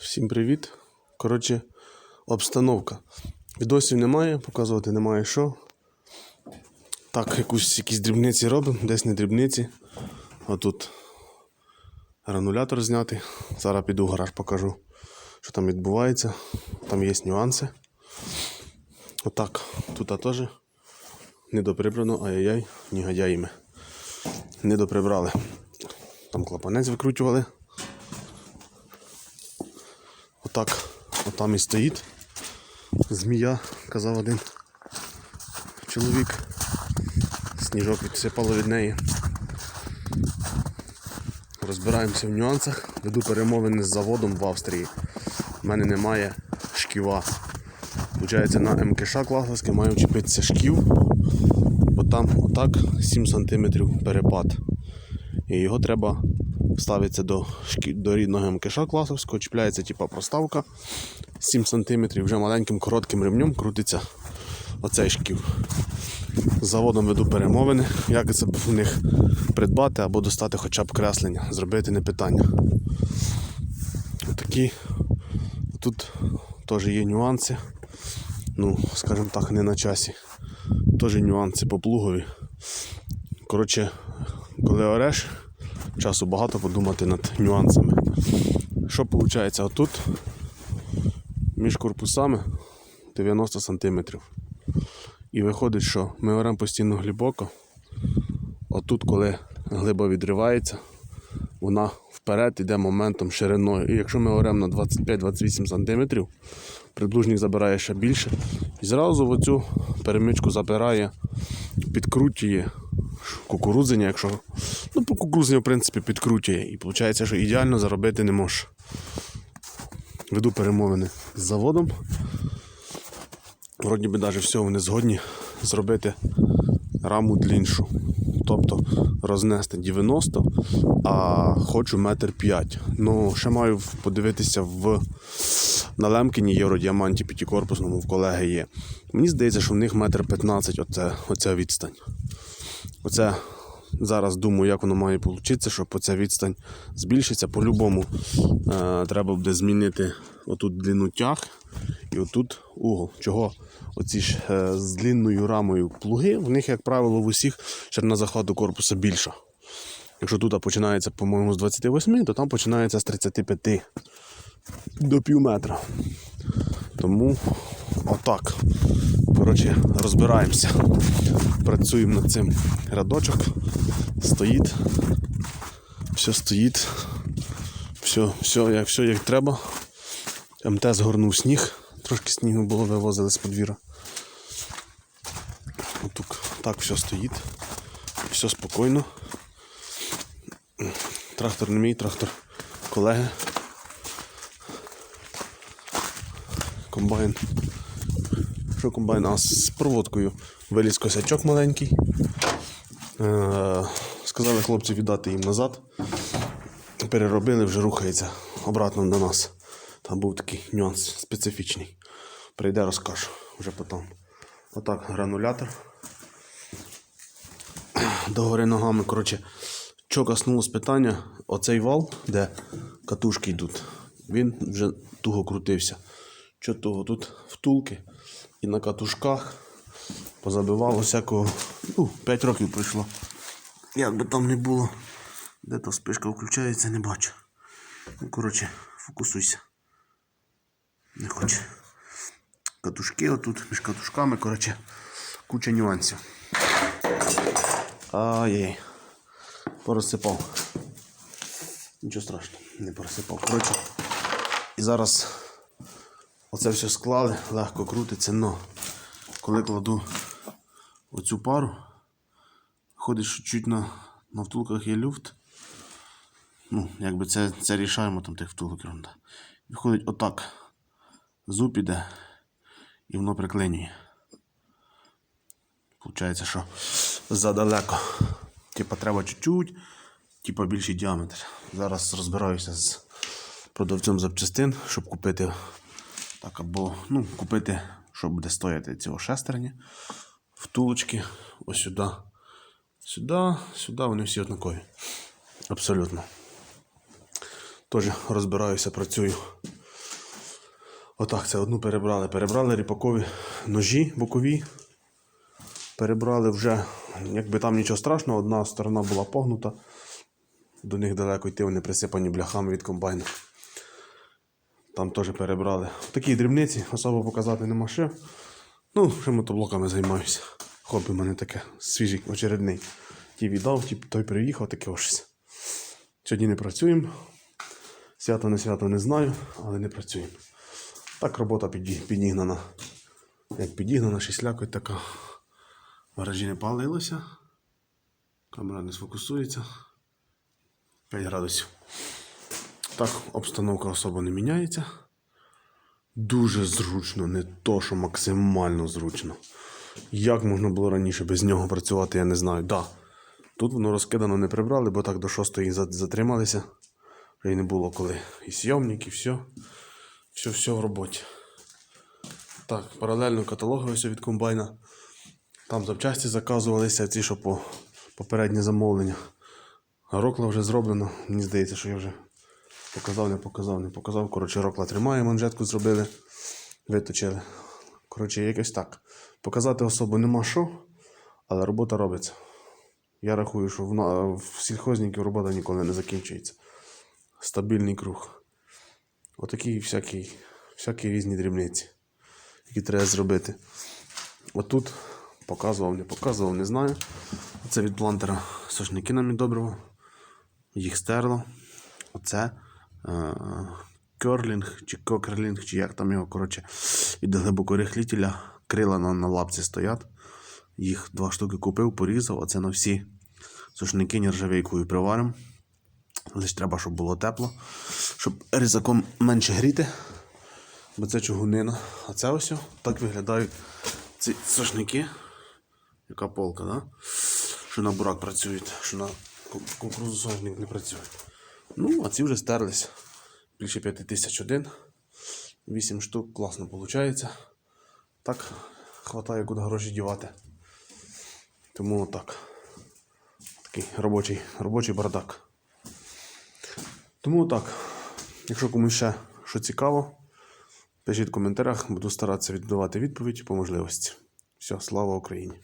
Всім привіт. Коротше, обстановка. Відосів немає, показувати немає що. Так, якусь, якісь дрібниці робимо, десь не дрібниці. А тут гранулятор зняти. Зараз піду в гараж покажу, що там відбувається. Там є нюанси. Отак, тут теж недоприбрано, ай-яй-яй, негодяїми. Недоприбрали. Там клапанець викручували. Отак, отам і стоїть. Змія, казав один чоловік. Сніжок відсипало від неї. Розбираємося в нюансах. Веду перемовини з заводом в Австрії. У мене немає шківа. Получається, на МКШ класовське маю вчепитися шків. Бо там отак 7 см перепад. І його треба ставиться до, до рідного МКШ класовського, чіпляється типа проставка 7 см, вже маленьким коротким ремнем крутиться оцей шків. З заводом веду перемовини, як це в них придбати або достати хоча б креслення, зробити не питання. Такі тут теж є нюанси. Ну, скажімо так, не на часі. Теж нюанси по плугові. Коротше, коли ореш, часу багато подумати над нюансами. Що виходить? Отут між корпусами 90 см. І виходить, що ми оремо постійно глибоко. Отут, коли глиба відривається, вона вперед йде моментом шириною. І якщо ми оремо на 25-28 см, приблужник забирає ще більше. І зразу в оцю перемичку забирає, підкручує кукурудзення, якщо. Ну, по кукурудзення, в принципі, підкручує. І виходить, що ідеально заробити не можеш. Веду перемовини з заводом. Вроді би навіть все вони згодні зробити раму дліншу. Тобто рознести 90, а хочу метр 5. Ну, ще маю подивитися в на Лемкіні євродіаманті п'ятикорпусному в колеги є. Мені здається, що в них метр 15 оце, оця відстань. Оце зараз думаю, як воно має вийти, щоб оця відстань збільшиться. По-любому е, треба буде змінити отут длину тяг і отут угол. Чого? Оці ж е, з длинною рамою плуги, в них, як правило, в усіх ширина захвату корпуса більша. Якщо тут починається, по-моєму, з 28, то там починається з 35 до пів метра. Тому отак. Коротше, розбираємося. Працюємо над цим рядочок. Стоїть. Все стоїть. Все, все, як, все як треба. МТ згорнув сніг. Трошки снігу було, вивозили з подвір'я. Отут так все стоїть. Все спокійно. Трактор не мій, трактор колеги. Комбайн. Що комбайн? А з проводкою виліз косячок маленький. Е, сказали хлопці віддати їм назад. Переробили, вже рухається обратно до нас. Там був такий нюанс специфічний. Прийде, розкажу вже потім. Отак, гранулятор. Догори ногами, коротше, що коснулось питання, оцей вал, де катушки йдуть, він вже туго крутився. Що того тут втулки і на катушках позабивало всякого. Ну, 5 років пройшло. Як би там не було. Де та спишка включається, не бачу. Ну, коротше, фокусуйся. Не хоче. Катушки отут, між катушками, коротше, куча нюансів. Ай-яй. Порозсипав. Нічого страшного, не порозсипав. Коротше. І зараз оце все склали, легко крутиться, но коли кладу оцю пару, ходить, що чуть на, на втулках є люфт. Ну, якби це, це рішаємо там тих втулок ерунда. Виходить отак. Зуб іде і воно приклинює. Получається, що задалеко. Типа треба чуть-чуть, типа більший діаметр. Зараз розбираюся з продавцем запчастин, щоб купити так, або ну, купити, що буде стояти цього шестерня. Втулочки, ось сюди. Сюди, вони всі однакові. Абсолютно. Теж розбираюся, працюю. Отак, це одну перебрали. Перебрали ріпакові ножі бокові. Перебрали вже, якби там нічого страшного, одна сторона була погнута. До них далеко йти, вони присипані бляхами від комбайну. Там теж перебрали. Такі дрібниці, особо показати нема що. Ну, ще мотоблоками займаюся. Хобі в мене таке свіжий, очередний. Ті віддав, ті, той приїхав, таке ось. Сьогодні не працюємо. Свято не свято не знаю, але не працюємо. Так робота підігнана. Як підігнана, шіслякоть така. В гаражі не палилося. Камера не сфокусується. 5 градусів. Так, обстановка особо не міняється. Дуже зручно, не то, що максимально зручно. Як можна було раніше без нього працювати, я не знаю. Да. Тут воно розкидано не прибрали, бо так до шостої за- затрималися. Вже й не було коли. І сйомник, і все. Все, все в роботі. Так, паралельно каталоги ось від комбайна. Там запчасті заказувалися, ці, що по попереднє замовлення. Рокла вже зроблено. Мені здається, що я вже показав, не показав, не показав. Коротше, рокла тримає, манжетку зробили, виточили. Коротше, якось так. Показати особо нема що, але робота робиться. Я рахую, що в, в сільхозників робота ніколи не закінчується. Стабільний круг. Отакі всякі, всякі різні дрібниці, які треба зробити. Отут показував, не показував, не знаю. Це від плантера сошники нам доброго. Їх стерло. Оце керлінг чи кокерлінг, чи як там його, коротше, від глибокорихлітеля. Крила на, на лапці стоять. Їх два штуки купив, порізав, оце на всі сушники нержавейкою приваримо. Лише треба, щоб було тепло, щоб різаком менше гріти, бо це чугунина. А це ось так виглядають ці сушники. Яка полка, да? що на бурак працюють, що на ку- кукурудзосожник не працює. Ну, а ці вже стерлись. Більше 5001. 8 штук, класно виходить. Так, хватає куди гроші дівати. Тому отак. Такий робочий, робочий бардак. Тому так. Якщо комусь ще що цікаво, пишіть в коментарях, буду старатися віддавати відповідь по можливості. Все, слава Україні!